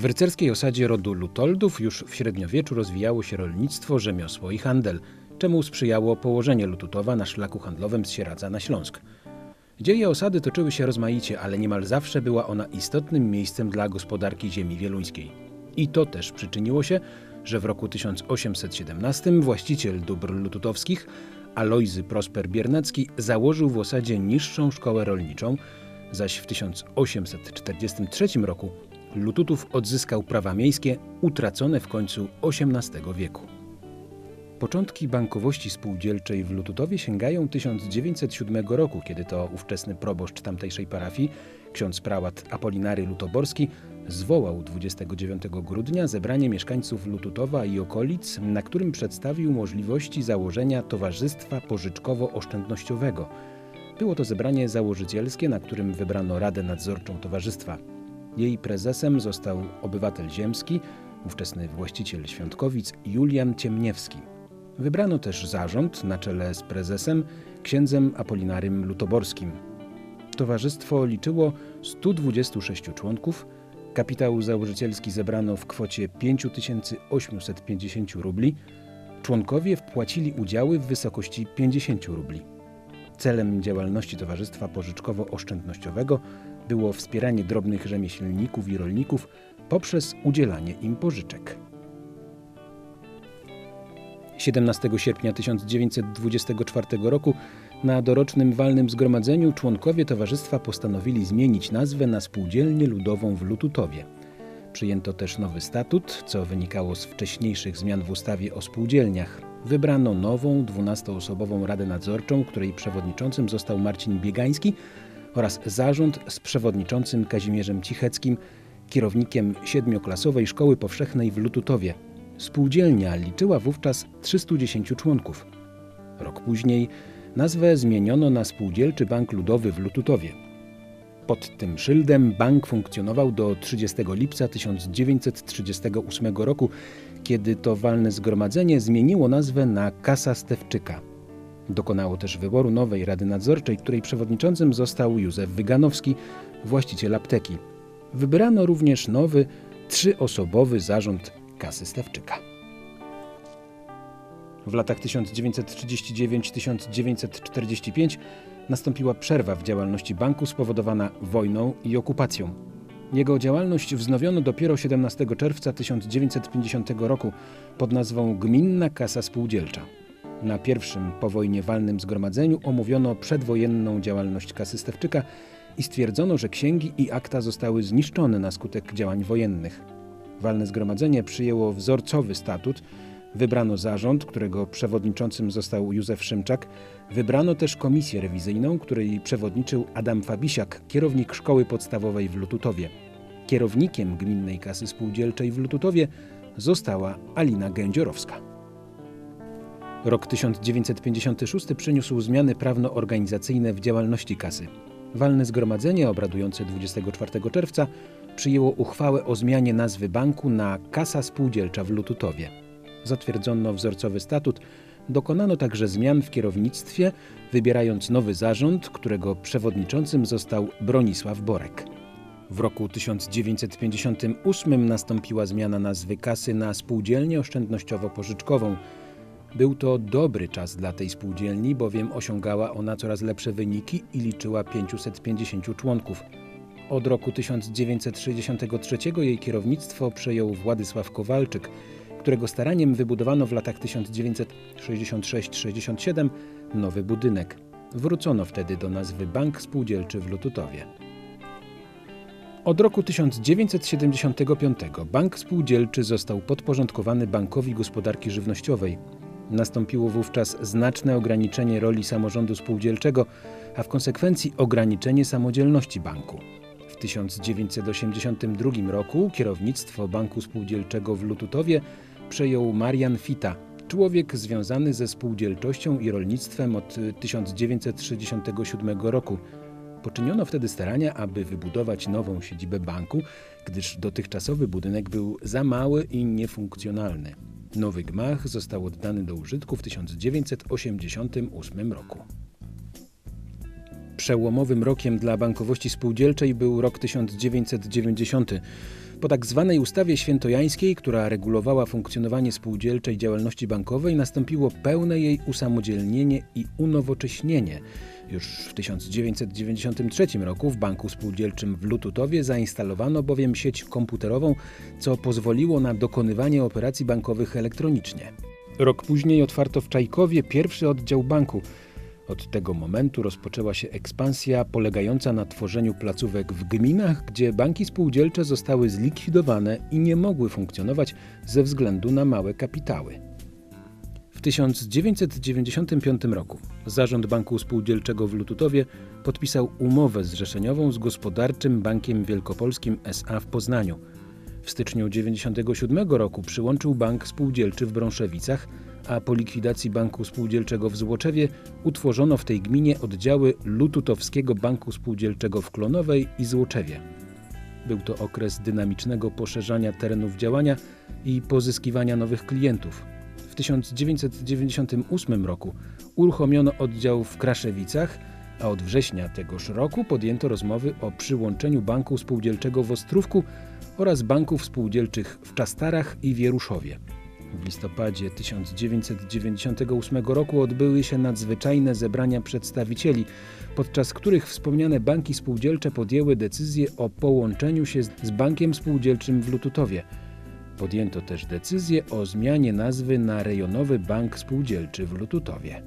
W rycerskiej osadzie rodu Lutoldów już w średniowieczu rozwijało się rolnictwo, rzemiosło i handel, czemu sprzyjało położenie Lututowa na szlaku handlowym z Sieradza na Śląsk. Dzieje osady toczyły się rozmaicie, ale niemal zawsze była ona istotnym miejscem dla gospodarki ziemi wieluńskiej. I to też przyczyniło się, że w roku 1817 właściciel dóbr lututowskich, Alojzy Prosper Biernacki, założył w osadzie niższą szkołę rolniczą, zaś w 1843 roku Lututów odzyskał prawa miejskie utracone w końcu XVIII wieku. Początki bankowości spółdzielczej w Lututowie sięgają 1907 roku, kiedy to ówczesny proboszcz tamtejszej parafii, ksiądz prałat Apolinary Lutoborski, zwołał 29 grudnia zebranie mieszkańców Lututowa i okolic, na którym przedstawił możliwości założenia Towarzystwa Pożyczkowo-Oszczędnościowego. Było to zebranie założycielskie, na którym wybrano Radę Nadzorczą Towarzystwa. Jej prezesem został obywatel ziemski, ówczesny właściciel Świątkowic Julian Ciemniewski. Wybrano też zarząd na czele z prezesem, księdzem Apolinarym Lutoborskim. Towarzystwo liczyło 126 członków, kapitał założycielski zebrano w kwocie 5850 rubli, członkowie wpłacili udziały w wysokości 50 rubli. Celem działalności Towarzystwa Pożyczkowo-Oszczędnościowego było wspieranie drobnych rzemieślników i rolników poprzez udzielanie im pożyczek. 17 sierpnia 1924 roku na dorocznym walnym zgromadzeniu członkowie towarzystwa postanowili zmienić nazwę na Spółdzielnię Ludową w Lututowie. Przyjęto też nowy statut, co wynikało z wcześniejszych zmian w ustawie o spółdzielniach. Wybrano nową, 12-osobową Radę Nadzorczą, której przewodniczącym został Marcin Biegański oraz zarząd z przewodniczącym Kazimierzem Cicheckim, kierownikiem siedmioklasowej Szkoły Powszechnej w Lututowie. Spółdzielnia liczyła wówczas 310 członków. Rok później nazwę zmieniono na Spółdzielczy Bank Ludowy w Lututowie. Pod tym szyldem bank funkcjonował do 30 lipca 1938 roku, kiedy to walne zgromadzenie zmieniło nazwę na Kasa Stewczyka. Dokonało też wyboru nowej Rady Nadzorczej, której przewodniczącym został Józef Wyganowski, właściciel apteki. Wybrano również nowy, trzyosobowy zarząd Kasy Stawczyka. W latach 1939-1945 nastąpiła przerwa w działalności banku spowodowana wojną i okupacją. Jego działalność wznowiono dopiero 17 czerwca 1950 roku pod nazwą Gminna Kasa Spółdzielcza. Na pierwszym po wojnie walnym zgromadzeniu omówiono przedwojenną działalność kasy Stewczyka i stwierdzono, że księgi i akta zostały zniszczone na skutek działań wojennych. Walne zgromadzenie przyjęło wzorcowy statut, wybrano zarząd, którego przewodniczącym został Józef Szymczak, wybrano też komisję rewizyjną, której przewodniczył Adam Fabisiak, kierownik szkoły podstawowej w Lututowie. Kierownikiem Gminnej Kasy Spółdzielczej w Lututowie została Alina Gędziorowska. Rok 1956 przyniósł zmiany prawno-organizacyjne w działalności kasy. Walne zgromadzenie obradujące 24 czerwca przyjęło uchwałę o zmianie nazwy banku na Kasa Spółdzielcza w Lututowie. Zatwierdzono wzorcowy statut, dokonano także zmian w kierownictwie, wybierając nowy zarząd, którego przewodniczącym został Bronisław Borek. W roku 1958 nastąpiła zmiana nazwy kasy na Spółdzielnię Oszczędnościowo-Pożyczkową – był to dobry czas dla tej spółdzielni, bowiem osiągała ona coraz lepsze wyniki i liczyła 550 członków. Od roku 1963 jej kierownictwo przejął Władysław Kowalczyk, którego staraniem wybudowano w latach 1966-67 nowy budynek. Wrócono wtedy do nazwy Bank Spółdzielczy w Lututowie. Od roku 1975 Bank Spółdzielczy został podporządkowany Bankowi Gospodarki Żywnościowej. Nastąpiło wówczas znaczne ograniczenie roli samorządu spółdzielczego, a w konsekwencji ograniczenie samodzielności banku. W 1982 roku kierownictwo Banku Spółdzielczego w Lututowie przejął Marian Fita, człowiek związany ze spółdzielczością i rolnictwem od 1967 roku. Poczyniono wtedy starania, aby wybudować nową siedzibę banku, gdyż dotychczasowy budynek był za mały i niefunkcjonalny. Nowy gmach został oddany do użytku w 1988 roku. Przełomowym rokiem dla bankowości spółdzielczej był rok 1990. Po tak zwanej ustawie świętojańskiej, która regulowała funkcjonowanie spółdzielczej działalności bankowej, nastąpiło pełne jej usamodzielnienie i unowocześnienie. Już w 1993 roku w Banku Spółdzielczym w Lututowie zainstalowano bowiem sieć komputerową, co pozwoliło na dokonywanie operacji bankowych elektronicznie. Rok później otwarto w Czajkowie pierwszy oddział banku. Od tego momentu rozpoczęła się ekspansja polegająca na tworzeniu placówek w gminach, gdzie banki spółdzielcze zostały zlikwidowane i nie mogły funkcjonować ze względu na małe kapitały. W 1995 roku Zarząd Banku Spółdzielczego w Lututowie podpisał umowę zrzeszeniową z Gospodarczym Bankiem Wielkopolskim SA w Poznaniu. W styczniu 1997 roku przyłączył Bank Spółdzielczy w Brąszewicach, a po likwidacji Banku Spółdzielczego w Złoczewie utworzono w tej gminie oddziały Lututowskiego Banku Spółdzielczego w Klonowej i Złoczewie. Był to okres dynamicznego poszerzania terenów działania i pozyskiwania nowych klientów. W 1998 roku uruchomiono oddział w Kraszewicach, a od września tegoż roku podjęto rozmowy o przyłączeniu Banku Spółdzielczego w Ostrówku oraz banków spółdzielczych w Czastarach i Wieruszowie. W listopadzie 1998 roku odbyły się nadzwyczajne zebrania przedstawicieli, podczas których wspomniane banki spółdzielcze podjęły decyzję o połączeniu się z Bankiem Spółdzielczym w Lututowie. Podjęto też decyzję o zmianie nazwy na Rejonowy Bank Spółdzielczy w Lututowie.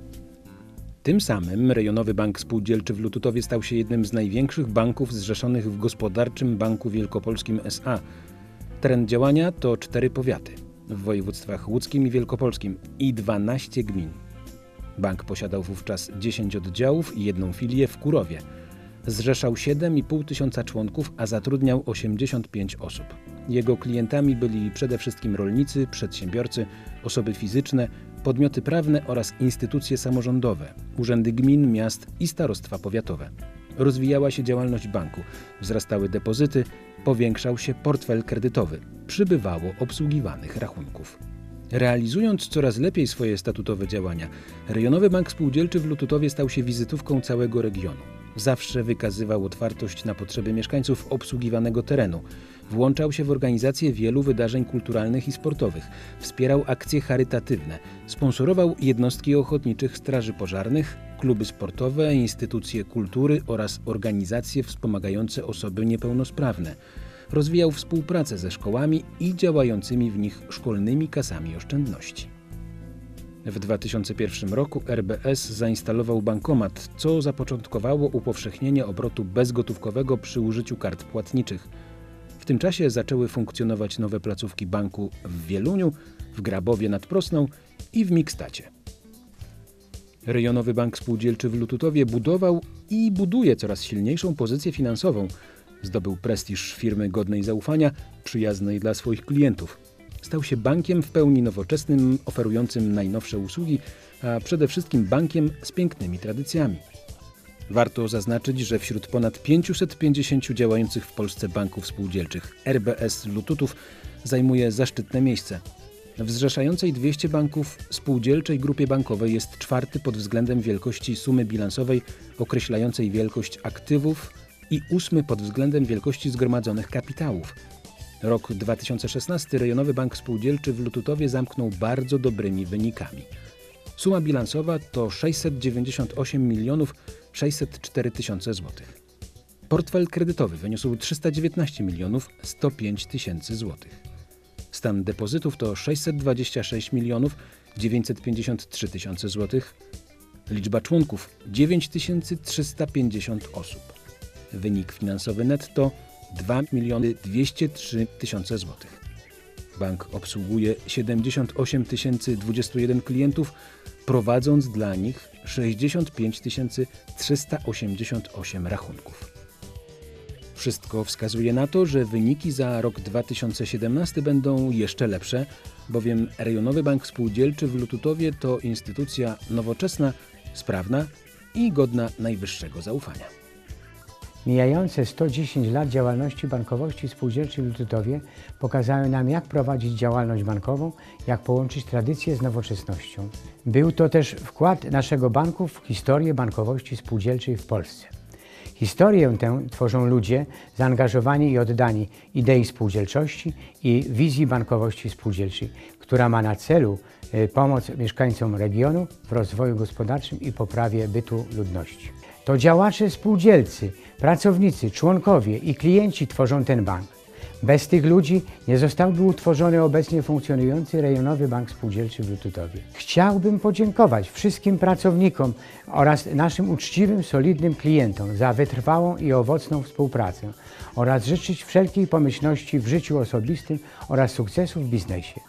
Tym samym Rejonowy Bank Spółdzielczy w Lututowie stał się jednym z największych banków zrzeszonych w Gospodarczym Banku Wielkopolskim SA. Teren działania to cztery powiaty w województwach łódzkim i wielkopolskim i 12 gmin. Bank posiadał wówczas 10 oddziałów i jedną filię w Kurowie. Zrzeszał 7,5 tysiąca członków, a zatrudniał 85 osób. Jego klientami byli przede wszystkim rolnicy, przedsiębiorcy, osoby fizyczne, podmioty prawne oraz instytucje samorządowe, urzędy gmin, miast i starostwa powiatowe. Rozwijała się działalność banku, wzrastały depozyty, powiększał się portfel kredytowy, przybywało obsługiwanych rachunków. Realizując coraz lepiej swoje statutowe działania, Rejonowy Bank Spółdzielczy w Lututowie stał się wizytówką całego regionu. Zawsze wykazywał otwartość na potrzeby mieszkańców obsługiwanego terenu. Włączał się w organizację wielu wydarzeń kulturalnych i sportowych, wspierał akcje charytatywne, sponsorował jednostki ochotniczych straży pożarnych, kluby sportowe, instytucje kultury oraz organizacje wspomagające osoby niepełnosprawne. Rozwijał współpracę ze szkołami i działającymi w nich szkolnymi kasami oszczędności. W 2001 roku RBS zainstalował bankomat, co zapoczątkowało upowszechnienie obrotu bezgotówkowego przy użyciu kart płatniczych. W tym czasie zaczęły funkcjonować nowe placówki banku w Wieluniu, w Grabowie nad Prosną i w Mikstacie. Rejonowy Bank Spółdzielczy w Lututowie budował i buduje coraz silniejszą pozycję finansową. Zdobył prestiż firmy godnej zaufania, przyjaznej dla swoich klientów. Stał się bankiem w pełni nowoczesnym, oferującym najnowsze usługi, a przede wszystkim bankiem z pięknymi tradycjami. Warto zaznaczyć, że wśród ponad 550 działających w Polsce banków spółdzielczych RBS Lututów zajmuje zaszczytne miejsce. W zrzeszającej 200 banków spółdzielczej grupie bankowej jest czwarty pod względem wielkości sumy bilansowej określającej wielkość aktywów i ósmy pod względem wielkości zgromadzonych kapitałów. Rok 2016 Rejonowy Bank Spółdzielczy w Lututowie zamknął bardzo dobrymi wynikami. Suma bilansowa to 698 milionów 604 tysiące złotych. Portfel kredytowy wyniósł 319 milionów 105 tysięcy złotych. Stan depozytów to 626 milionów 953 tysiące złotych. Liczba członków 9350 osób. Wynik finansowy netto 2 miliony 203 tysiące złotych. Bank obsługuje 78 021 klientów, prowadząc dla nich 65 388 rachunków. Wszystko wskazuje na to, że wyniki za rok 2017 będą jeszcze lepsze, bowiem Rejonowy Bank Spółdzielczy w Lututowie to instytucja nowoczesna, sprawna i godna najwyższego zaufania. Mijające 110 lat działalności bankowości spółdzielczej w Lututowie pokazały nam, jak prowadzić działalność bankową, jak połączyć tradycję z nowoczesnością. Był to też wkład naszego banku w historię bankowości spółdzielczej w Polsce. Historię tę tworzą ludzie zaangażowani i oddani idei spółdzielczości i wizji bankowości spółdzielczej, która ma na celu pomoc mieszkańcom regionu w rozwoju gospodarczym i poprawie bytu ludności. To działacze spółdzielcy, pracownicy, członkowie i klienci tworzą ten bank. Bez tych ludzi nie zostałby utworzony obecnie funkcjonujący rejonowy bank spółdzielczy w Lututowie. Chciałbym podziękować wszystkim pracownikom oraz naszym uczciwym, solidnym klientom za wytrwałą i owocną współpracę oraz życzyć wszelkiej pomyślności w życiu osobistym oraz sukcesu w biznesie.